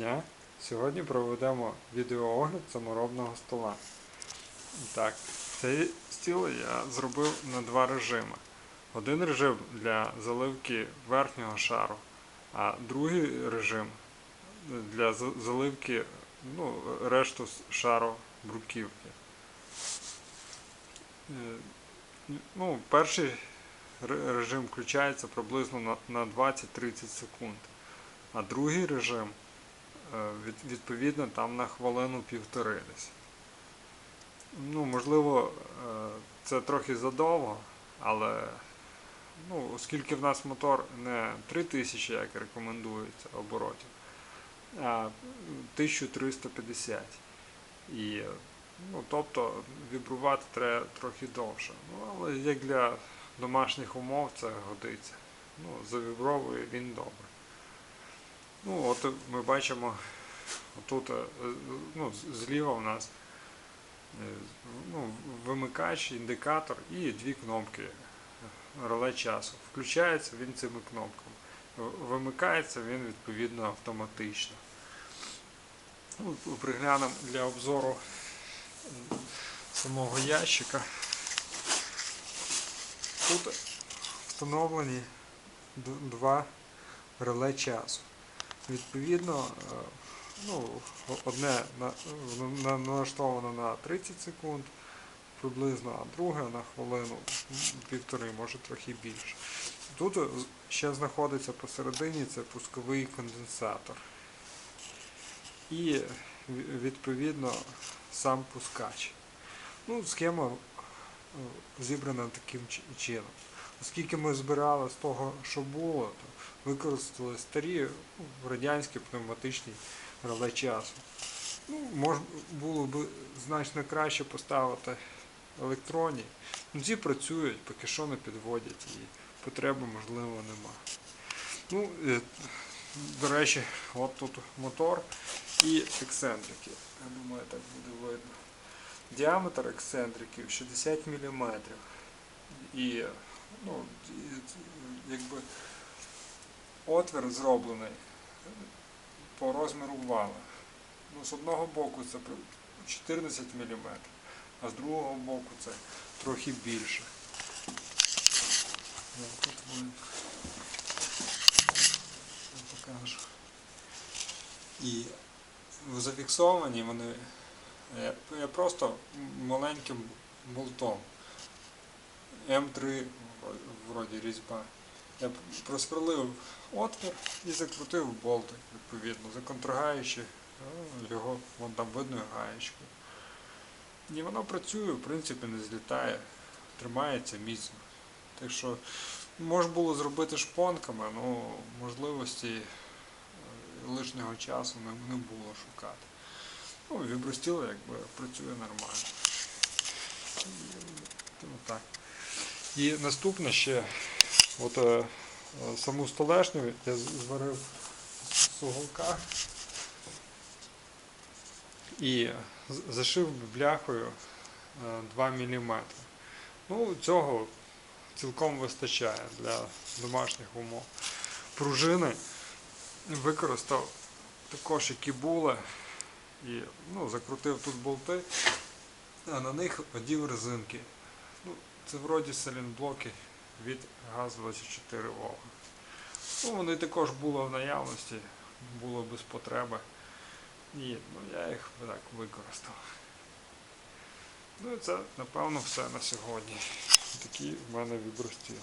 дня. Сьогодні проведемо відеоогляд саморобного стола. Так, цей стіл я зробив на два режими. Один режим для заливки верхнього шару, а другий режим для заливки ну, решту шару бруківки. Е, Ну, перший режим включається приблизно на, на 20-30 секунд, а другий режим відповідно там на хвилину півтори десь. Ну, можливо, е, це трохи задовго, але ну, оскільки в нас мотор не 3000, як рекомендується, оборотів, а 1350. І, ну, тобто вібрувати треба трохи довше. Ну, але як для домашніх умов це годиться. Ну, завібровує він добре. Ну, от ми бачимо, тут е, ну, зліва у нас е, ну, вимикач, індикатор і дві кнопки реле часу. Включається він цими кнопками. Вимикається він відповідно автоматично. Ну, приглянемо для обзору самого ящика. Тут встановлені два реле часу. Відповідно, е, ну, одне на- на- налаштовано на 30 секунд приблизно, а друге на хвилину півтори, може трохи більше. Тут ще знаходиться посередині це пусковий конденсатор. І відповідно сам пускач. Ну, схема е, зібрана таким чином. Оскільки ми збирали з того, що було, то використали старі радянські пневматичні реле часу. Ну, мож, було б значно краще поставити електронні. Ну, ці працюють, поки що не підводять і потреби можливо нема. Ну, е, до речі, от тут мотор і ексцентрики. Я думаю, так буде видно. Діаметр ексцентриків 60 мм. І, ну, якби отвір зроблений по розміру вала. Ну, з одного боку це 14 мм, а з другого боку це трохи більше. Я тут. Я покажу. І зафіксовані вони е, е, просто маленьким болтом. М3 вро- вроді різьба. Я просверлив отвір і закрутив болтик, відповідно, законтргаючи е, його, вон там видно гаєчку. І воно працює, в принципі, не злітає, тримається міцно. Так що можна було зробити шпонками, але можливості е, лишнього часу не, було шукати. Ну, вібростіл якби працює нормально. І, так. І наступне ще, от е, е, саму столешню я зварив з уголка і зашив бляхою е, 2 мм. Ну, цього цілком вистачає для домашніх умов. Пружини використав також які були і ну, закрутив тут болти, а на них одів резинки. Це вроді салінблоки від ГАЗ-24 Волга. Ну, вони також були в наявності, було без потреби. І ну, я їх так використав. Ну і це, напевно, все на сьогодні. Такий в мене вібростіл.